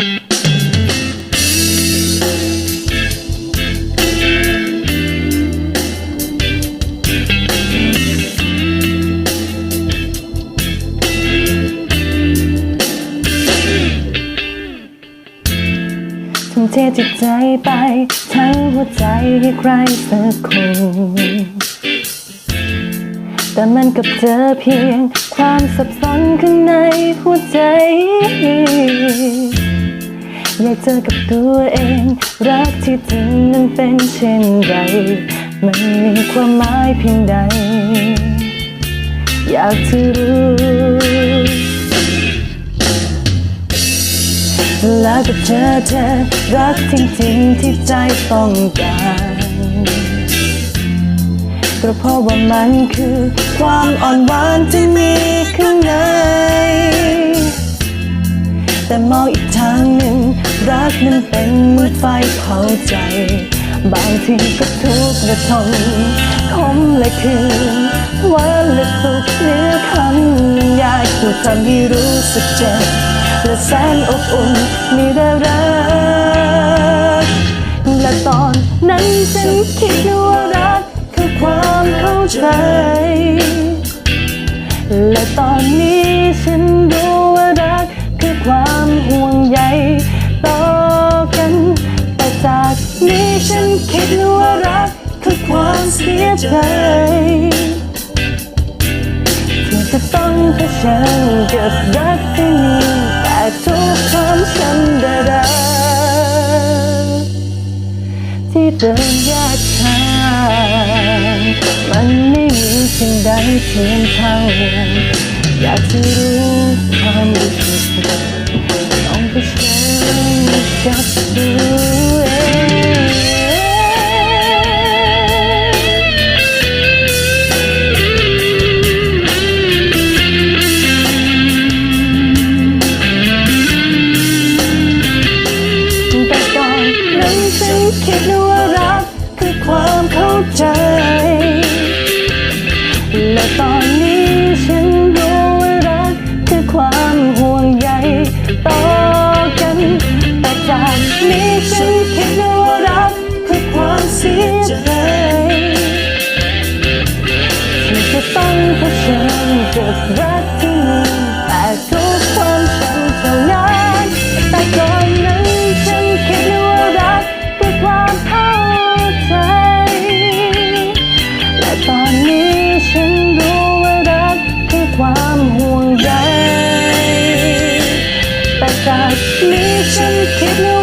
ทุ่มเทจิตใจไปทั้งหัวใจให้ใครสักคน แต่มันกับเจอเพียงความสับสนข้างในหัวใจ อยากเจอกับตัวเอง รักที่จริงนั้นเป็นเช่นไร มันมีความหมายเพียงใด อยากจะรู้แล้วก็เจอเธอรักจริงๆที่ใจต้องการก็เพราะว่ามันคือความอ่อนหวานที่มีข้างใน แต่มองอีกทางหนึ่ง กนั้นเป็นมืดไฟเผาใจ บางทีก็ทุกข์และทนคมและคืนวานและสุขเหนื้อคำอยากจะทำให้รู้สึกเจ็บและแสนอบอุ่นมีได้รักและตอนนั้นฉันคิดว่ารักคือความเข้าใจ และตอนนี้ฉัน คิดว่ารักคือความเสียใจที่จะต้องเผชิญกับรักที่มีแต่ทุกความฉันด้รักที่เดินแยกทางมันไม่มีสิ่งใดเทียมเท่าอยากจะรู้ความรู้สึกต้องไปเชิญกับตั คิดว่ารักคือความเข้าใจ และตอนนี้ฉันรู้ว่ารักคือความห่วงใยต่อกัน แต่จากนี้ฉันคิดว่ารักคือความเสียใจที่จะต้องเผชิญกับรัก จากนี้ฉันคิดว่า